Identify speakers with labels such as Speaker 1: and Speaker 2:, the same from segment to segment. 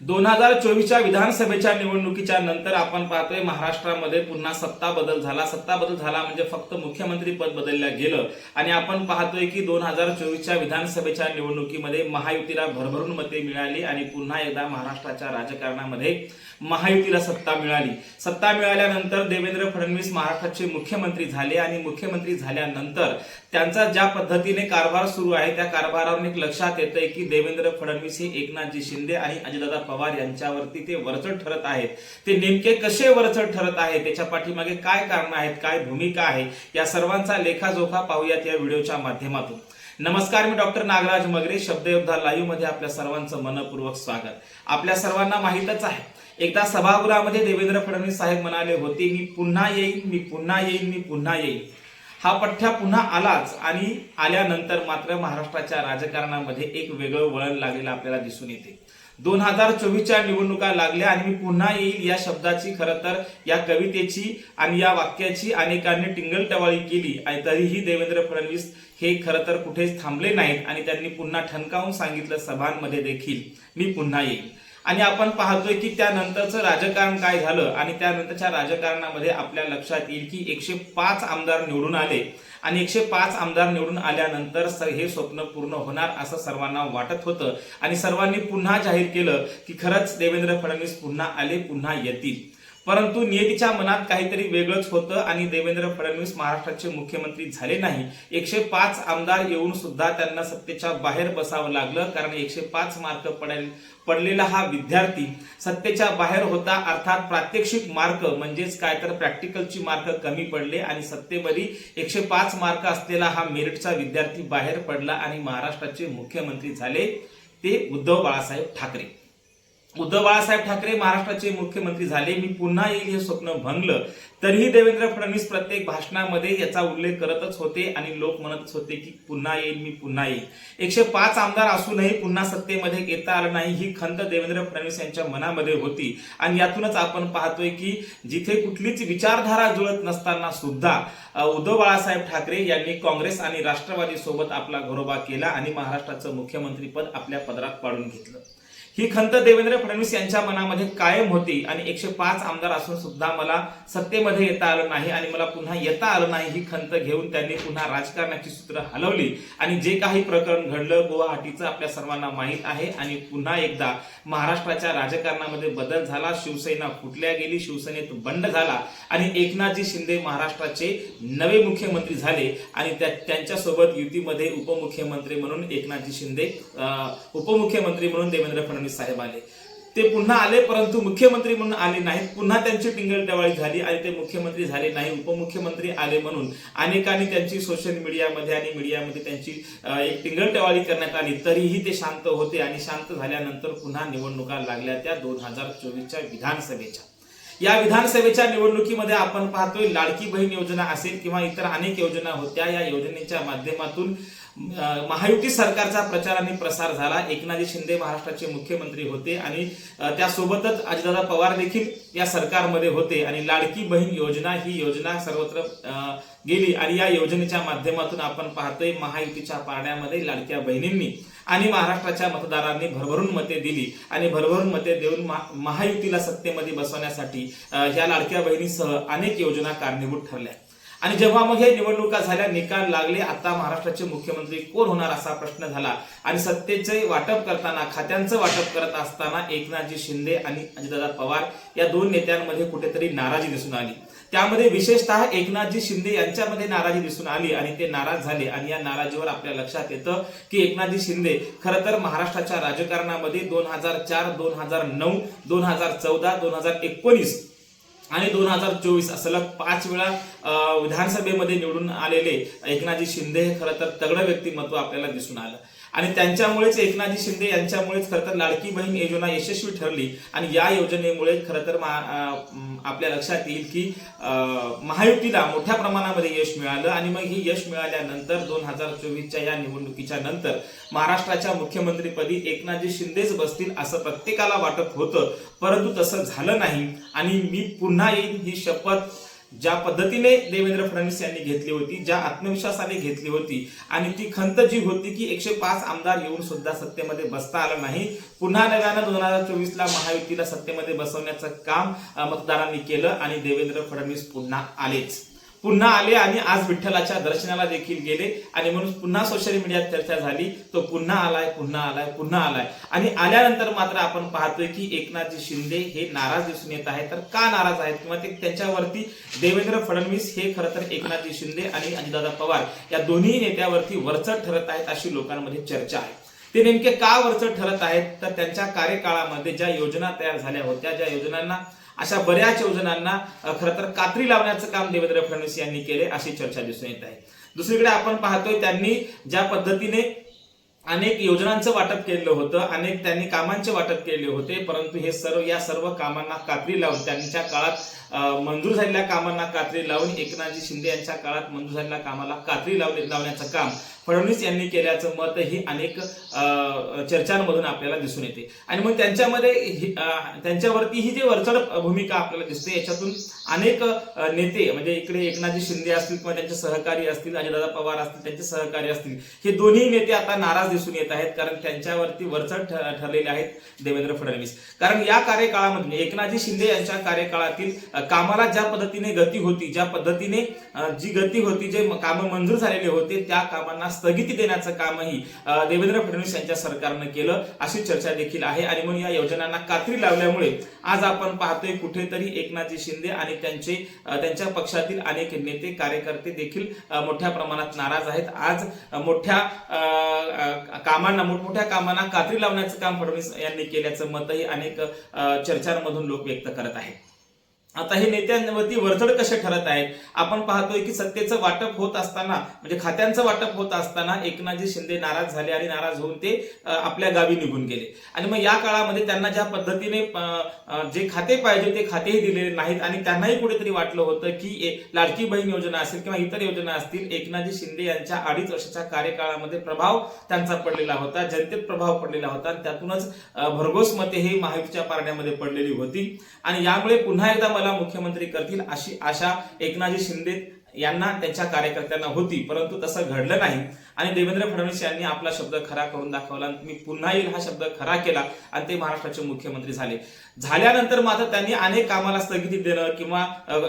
Speaker 1: दोन हजार चोवीसच्या विधानसभेच्या निवडणुकीच्या नंतर आपण पाहतोय महाराष्ट्रामध्ये पुन्हा सत्ता बदल झाला. सत्ता बदल झाला म्हणजे फक्त मुख्यमंत्री पद बदललं गेलं. आणि आपण पाहतोय की दोन हजार चोवीसच्या विधानसभेच्या निवडणुकीमध्ये महायुतीला भरभरून मते मिळाली आणि पुन्हा एकदा महाराष्ट्राच्या राजकारणामध्ये महायुतीला सत्ता मिळाली. सत्ता मिळाल्यानंतर देवेंद्र फडणवीस महाराष्ट्राचे मुख्यमंत्री झाले आणि मुख्यमंत्री झाल्यानंतर त्यांचा ज्या पद्धतीने कारभार सुरू आहे त्या कारभारावरून एक लक्षात येतंय की देवेंद्र फडणवीस हे एकनाथजी शिंदे आणि अजितदादा पवार यांच्यावरती ते वरचढ ठरत आहेत. ते नेमके कसे वरचढ ठरत आहेत त्याच्या पाठीमागे काय कारण आहेत काय भूमिका आहे या सर्वांचा लेखाजोखा पाहूयात या व्हिडिओच्या माध्यमातून. नमस्कार मी डॉक्टर नागराज मगरे शब्दयोद्धा लाईव्हमध्ये आपल्या सर्वांचं मनपूर्वक स्वागत. आपल्या सर्वांना माहीतच आहे. एकदा सभागृहामध्ये देवेंद्र फडणवीस साहेब म्हणाले होते मी पुन्हा येईन मी पुन्हा येईन मी पुन्हा येईन. हा पठ्ठ्या पुन्हा आलाच आणि आल्यानंतर मात्र महाराष्ट्राच्या राजकारणामध्ये एक वेगळं वळण लागलेलं आपल्याला दिसून येते. दोन हजार चोवीसच्या निवडणुका लागल्या आणि मी पुन्हा येईल या शब्दाची खरं तर या कवितेची आणि या वाक्याची अनेकांनी टिंगलटवाळी केली. आणि तरीही देवेंद्र फडणवीस हे खरं तर कुठेच थांबले नाहीत आणि त्यांनी पुन्हा ठणकावून सांगितलं सभांमध्ये देखील. मी पुन्हा येईल. आणि आपण पाहतोय की त्यानंतरचं राजकारण काय झालं आणि त्यानंतरच्या राजकारणामध्ये आपल्या लक्षात येईल की एकशे पाच आमदार निवडून आले. आणि एकशे पाच आमदार निवडून आल्यानंतर हे स्वप्न पूर्ण होणार असं सर्वांना वाटत होतं. आणि सर्वांनी पुन्हा जाहीर केलं की खरंच देवेंद्र फडणवीस पुन्हा आले पुन्हा येतील. परंतु नियतीच्या मनात काहीतरी वेगळंच होतं आणि देवेंद्र फडणवीस महाराष्ट्राचे मुख्यमंत्री झाले नाही. एकशे पाच आमदार येऊन सुद्धा त्यांना सत्तेच्या बाहेर बसावं लागलं कारण एकशे पाच मार्क पडेल पडलेला हा विद्यार्थी सत्तेच्या बाहेर होता. अर्थात प्रात्यक्षिक मार्क म्हणजेच काय तर प्रॅक्टिकलची मार्क कमी पडले आणि सत्तेवरी एकशे पाच मार्क असलेला हा मेरिटचा विद्यार्थी बाहेर पडला आणि महाराष्ट्राचे मुख्यमंत्री झाले ते उद्धव बाळासाहेब ठाकरे. उद्धव बाळासाहेब ठाकरे महाराष्ट्राचे मुख्यमंत्री झाले. मी पुन्हा येईल हे स्वप्न भंगलं. तरीही देवेंद्र फडणवीस प्रत्येक भाषणामध्ये याचा उल्लेख करतच होते आणि लोक म्हणतच होते की पुन्हा येईल मी पुन्हा येईल. एकशे पाच आमदार असूनही पुन्हा सत्तेमध्ये येता आलं नाही. ही खंत देवेंद्र फडणवीस यांच्या मनामध्ये होती. आणि यातूनच आपण पाहतोय की जिथे कुठलीच विचारधारा जुळत नसताना सुद्धा उद्धव बाळासाहेब ठाकरे यांनी काँग्रेस आणि राष्ट्रवादी सोबत आपला घरोबा केला आणि महाराष्ट्राचं मुख्यमंत्रीपद आपल्या पदरात पाडून घेतलं. ही खंत देवेंद्र फडणवीस यांच्या मनामध्ये कायम होती आणि एकशे पाच आमदार असून सुद्धा मला सत्तेमध्ये येता आलं नाही आणि मला पुन्हा येता आलं नाही ही खंत घेऊन त्यांनी पुन्हा राजकारणाची सूत्र हलवली. आणि जे काही प्रकरण घडलं गुवाहाटीचं आपल्या सर्वांना माहीत आहे आणि पुन्हा एकदा महाराष्ट्राच्या राजकारणामध्ये बदल झाला शिवसेना फुटल्या गेली शिवसेनेत बंड झाला आणि एकनाथजी शिंदे महाराष्ट्राचे नवे मुख्यमंत्री झाले आणि त्या त्यांच्यासोबत युतीमध्ये उपमुख्यमंत्री म्हणून एकनाथजी शिंदे उपमुख्यमंत्री म्हणून देवेंद्र फडणवीस फडणवीस साहेब आले. ते पुन्हा आले परंतु मुख्यमंत्री म्हणून आले नाहीत. पुन्हा त्यांची टिंगलटवाळी झाली आणि ते मुख्यमंत्री झाले नाही उपमुख्यमंत्री आले म्हणून. अनेकांनी त्यांची सोशल मीडियामध्ये आणि मीडियामध्ये त्यांची एक टिंगलटवाळी करण्यात आली. तरीही ते शांत होते आणि शांत झाल्यानंतर पुन्हा निवडणुका लागल्या त्या दोन हजार चोवीसच्या विधानसभेच्या. या विधानसभेच्या निवडणुकीमध्ये आपण पाहतोय लाडकी बहीण योजना असेल किंवा इतर अनेक योजना होत्या या योजनेच्या माध्यमातून अं, महायुती सरकारचा प्रचार आणि प्रसार झाला. एकनाथजी शिंदे महाराष्ट्राचे मुख्यमंत्री होते आणि त्यासोबतच अजितदादा पवार देखील या सरकारमध्ये होते. आणि लाडकी बहीण योजना ही योजना सर्वत्र अं, गेली. आणि या योजनेच्या माध्यमातून आपण पाहतोय महायुतीच्या पारड्यामध्ये लाडक्या बहिणींनी आणि महाराष्ट्राच्या मतदारांनी भरभरून मते दिली. आणि भरभरून मते देऊन महा- महायुतीला सत्तेमध्ये बसवण्यासाठी ह्या लाडक्या बहिणीसह अनेक योजना कारणीभूत ठरल्या. आणि जेव्हा मग हे निवडणुका झाल्या निकाल लागले आता महाराष्ट्राचे मुख्यमंत्री कोण होणार असा प्रश्न झाला. आणि सत्तेचे वाटप करताना खात्यांचं वाटप करत असताना एकनाथजी शिंदे आणि अजितदादा पवार या दोन नेत्यांमध्ये कुठेतरी नाराजी दिसून आली. त्यामध्ये विशेषतः एकनाथजी शिंदे यांच्यामध्ये नाराजी दिसून आली आणि ते नाराज झाले. आणि या नाराजीवर आपल्या लक्षात येतं की एकनाथजी शिंदे खरं तर महाराष्ट्राच्या राजकारणामध्ये दोन हजार चार दोन हजार नऊ दोन हजार चौदा दोन हजार एकोणीस आणि दोन हजार चोवीस सलग पाच वेळा अं, विधानसभेमध्ये निवडून आलेले एकनाथजी शिंदे हे खरं तर तगडं व्यक्तिमत्व आपल्याला दिसून आलं. आणि त्यांच्यामुळेच एकनाथजी शिंदे यांच्यामुळेच खरं तर लाडकी बहीण योजना यशस्वी ठरली. आणि या योजनेमुळे खरं तर आपल्या लक्षात येईल की महायुतीला मोठ्या प्रमाणामध्ये यश मिळालं. आणि मग हे यश मिळाल्यानंतर दोन हजार चोवीसच्या या निवडणुकीच्या नंतर महाराष्ट्राच्या मुख्यमंत्रीपदी एकनाथजी शिंदेच बसतील असं प्रत्येकाला वाटत होतं. परंतु तसं झालं नाही. आणि मी पुन्हा येईन ही शपथ ज्या पद्धतीने देवेंद्र फडणवीस यांनी घेतली होती ज्या आत्मविश्वासाने घेतली होती आणि ती खंत जी होती की एकशे पाच आमदार येऊन सुद्धा सत्तेमध्ये बसता आलं नाही. पुन्हा नव्यानं दोन हजार चोवीस ला महायुतीला सत्तेमध्ये बसवण्याचं काम मतदारांनी केलं आणि देवेंद्र फडणवीस पुन्हा आलेच. पुन्हा आले आणि आज विठ्ठलाच्या दर्शनाला देखील गेले. आणि म्हणून पुन्हा सोशल मीडियात चर्चा झाली. तो पुन्हा आलाय पुन्हा आलाय पुन्हा आलाय. आणि आल्यानंतर मात्र आपण पाहतोय की एकनाथजी शिंदे हे नाराज दिसून येत आहेत. तर का नाराज आहेत? किंवा ते त्यांच्यावरती देवेंद्र फडणवीस हे खरं तर एकनाथजी शिंदे आणि अजितदादा पवार या दोन्ही नेत्यावरती वरचढ ठरत आहेत अशी लोकांमध्ये चर्चा आहे. ते नेमके का वरचढ ठरत आहेत? तर त्यांच्या कार्यकाळामध्ये ज्या योजना तयार झाल्या होत्या ज्या योजनांना अशा बऱ्याच योजनांना खरं तर कात्री लावण्याचं काम देवेंद्र फडणवीस यांनी केले अशी चर्चा दिसून येत आहे. दुसरीकडे आपण पाहतोय त्यांनी ज्या पद्धतीने अनेक योजनांचं वाटप केलेलं होतं अनेक त्यांनी कामांचे वाटप केले होते परंतु हे सर्व या सर्व कामांना कात्री लावून त्यांच्या काळात मंजूर झालेल्या कामांना कात्री लावून एकनाथजी शिंदे यांच्या काळात मंजूर झालेल्या कामाला कात्री लावले लावण्याचं काम फडणवीस यांनी केल्याचं मत ही अनेक चर्चांमधून आपल्याला दिसून येते. आणि मग त्यांच्यामध्ये त्यांच्यावरती ही जी वरचढ भूमिका आपल्याला दिसते याच्यातून अनेक नेते म्हणजे इकडे एकनाथजी शिंदे असतील किंवा त्यांचे सहकारी असतील अजितदादा पवार असतील त्यांचे सहकारी असतील हे दोन्ही नेते आता नाराज दिसून येत आहेत कारण त्यांच्यावरती वरचढ ठरलेले आहेत देवेंद्र फडणवीस. कारण या कार्यकाळामध्ये एकनाथजी शिंदे यांच्या कार्यकाळातील कामाला ज्या पद्धतीने गती होती ज्या पद्धतीने जी गती होती जे कामं मंजूर झालेले होते त्या कामांना स्थगिती देण्याचं कामही देवेंद्र फडणवीस यांच्या सरकारनं केलं अशी चर्चा देखील आहे. आणि म्हणून या योजनांना कात्री लावल्यामुळे आज आपण पाहतोय कुठेतरी एकनाथजी शिंदे आणि त्यांचे त्यांच्या पक्षातील अनेक नेते कार्यकर्ते देखील मोठ्या प्रमाणात नाराज आहेत. आज मोठ्या कामांना मोठमोठ्या कामांना कात्री लावण्याचं काम फडणवीस यांनी केल्याचं मतही अनेक चर्चांमधून लोक व्यक्त करत आहेत. आता हे नेत्यांवरती वरचढ कसे ठरत आहेत? आपण पाहतोय की सत्तेचं वाटप होत असताना म्हणजे खात्यांचं वाटप होत असताना एकनाथजी शिंदे नाराज झाले आणि नाराज होऊन ते आपल्या गावी निघून गेले. आणि मग या काळामध्ये त्यांना ज्या पद्धतीने जे खाते पाहिजे ते खातेही दिलेले नाहीत आणि त्यांनाही कुठेतरी वाटलं होतं की लाडकी बहीण योजना असेल किंवा इतर योजना असतील एकनाथजी शिंदे यांच्या अडीच वर्षाच्या कार्यकाळामध्ये प्रभाव त्यांचा पडलेला होता जनतेत प्रभाव पडलेला होता आणि त्यातूनच भरघोस मते हे महायुतीच्या पारण्यामध्ये पडलेली होती. आणि यामुळे पुन्हा एकदा मला मुख्यमंत्री करतील अशी आशा एकनाथजी शिंदे यांना त्यांच्या कार्यकर्त्यांना होती. परंतु तसं घडलं नाही. आणि देवेंद्र फडणवीस यांनी आपला शब्द खरा करून दाखवला. मी पुन्हा येईल हा शब्द खरा केला आणि ते महाराष्ट्राचे मुख्यमंत्री झाले. झाल्यानंतर मात्र त्यांनी अनेक कामाला स्थगिती देणं किंवा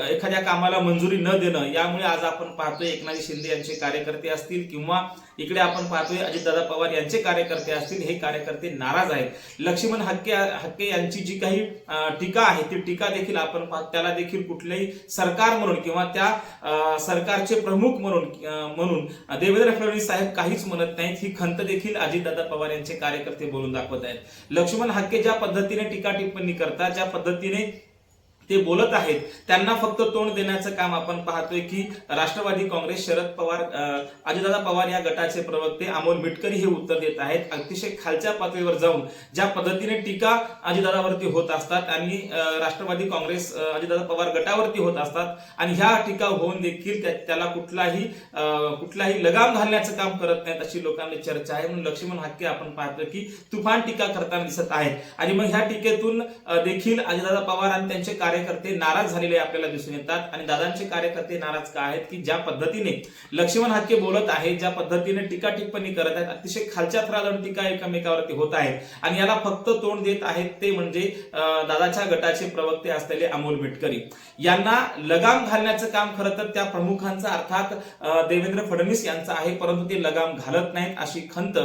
Speaker 1: एखाद्या कामाला मंजुरी न देणं यामुळे आज आपण पाहतोय एकनाथ शिंदे यांचे कार्यकर्ते असतील किंवा इकडे आपण पाहतोय अजितदादा पवार यांचे कार्यकर्ते असतील हे कार्यकर्ते नाराज आहेत. लक्ष्मण हक्के हक्के यांची जी काही टीका आहे ती टीका देखील आपण त्याला देखील कुठलेही सरकार म्हणून किंवा त्या सरकारचे प्रमुख म्हणून म्हणून देवेंद्र फडणवीस साहेब काहीच म्हणत नाहीत. ही खंत देखील अजितदादा पवार यांचे कार्यकर्ते बोलून दाखवत आहेत. लक्ष्मण हक्के ज्या पद्धतीने टीका टिप्पणी करतात ज्या पद्धतीने ते बोलत आहेत. त्यांना फक्त तोंड देण्याचं काम आपण पाहतोय की राष्ट्रवादी काँग्रेस शरद पवार अजितदादा पवार या गटाचे प्रवक्ते अमोल मिटकरी हे उत्तर देत आहेत. अतिशय खालच्या पातळीवर जाऊन ज्या पद्धतीने टीका अजितदादावरती होत असतात आणि राष्ट्रवादी काँग्रेस अजितदादा पवार गटावरती होत असतात आणि ह्या टीका होऊन देखील त्या- त्याला कुठलाही कुठलाही लगाम घालण्याचं काम करत नाहीत अशी लोकांची चर्चा आहे. म्हणून लक्ष्मण हक्के आपण पाहतो की तुफान टीका करताना दिसत आहेत. आणि मग ह्या टीकेतून देखील अजितदादा पवार आणि त्यांचे कार्य कार्यकर्ते नाराज झालेले आपल्याला दिसून येतात आणि दादांचे कार्यकर्ते नाराज का आहेत की ज्या पद्धतीने लक्ष्मण हाके बोलत आहेत ज्या पद्धतीने टीका टिप्पणी करत आहेत अतिशय खालच्या थरावरून टीका एकमेकावरती होत आहेत आणि याला फक्त तोंड देत आहेत ते म्हणजे दादाच्या गटाचे प्रवक्ते असलेले अमोल मिटकरी यांना लगाम घालण्याचं काम खरं तर त्या प्रमुखांचं अर्थात देवेंद्र फडणवीस यांचं आहे परंतु ते लगाम घालत नाहीत अशी खंत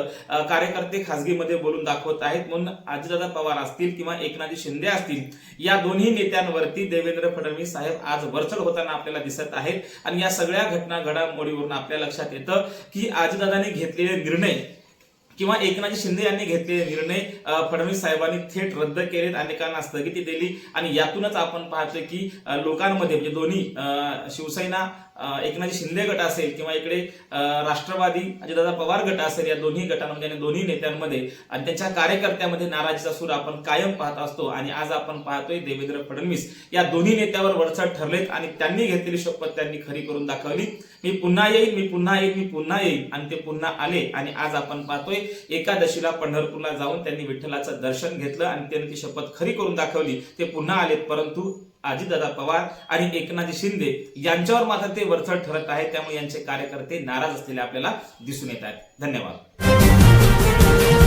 Speaker 1: कार्यकर्ते खासगीमध्ये बोलून दाखवत आहेत. म्हणून अजितदादा पवार असतील किंवा एकनाथी शिंदे असतील या दोन्ही नेत्यांवर वरती देवेंद्र फडणवीस साहेब आज वरचढ होताना आपल्याला दिसत आहेत. आणि या सगळ्या घटना घडामोडीवरून आपल्या लक्षात येतं की अजितदादांनी घेतलेले निर्णय किंवा एकनाथजी शिंदे यांनी घेतलेले निर्णय फडणवीस साहेबांनी थेट रद्द केलेत अनेकांना स्थगिती दिली. आणि यातूनच आपण पाहतोय की लोकांमध्ये म्हणजे दोन्ही शिवसेना एकनाथ एकनाथजी शिंदे गट असेल किंवा इकडे राष्ट्रवादी अजितदादा पवार गट असेल या दोन्ही गटांमध्ये आणि दोन्ही नेत्यांमध्ये आणि त्यांच्या कार्यकर्त्यामध्ये नाराजीचा सूर आपण कायम पाहत असतो आणि आज आपण पाहतोय देवेंद्र फडणवीस. या दोन्ही नेत्यावर वरचढ ठरलेत आणि त्यांनी घेतलेली शपथ त्यांनी खरी करून दाखवली. मी पुन्हा येईल मी पुन्हा येईल मी पुन्हा येईल आणि ते पुन्हा आले आणि आज आपण पाहतोय एकादशीला पंढरपूरला जाऊन त्यांनी विठ्ठलाचं दर्शन घेतलं आणि त्यांनी ती शपथ खरी करून दाखवली. ते पुन्हा आलेत परंतु अजितदादा पवार आणि एकनाथ शिंदे यांच्यावर मात्र ते वरचढ ठरत आहे त्यामुळे यांचे कार्यकर्ते नाराज असलेले आपल्याला दिसून येत आहेत. धन्यवाद.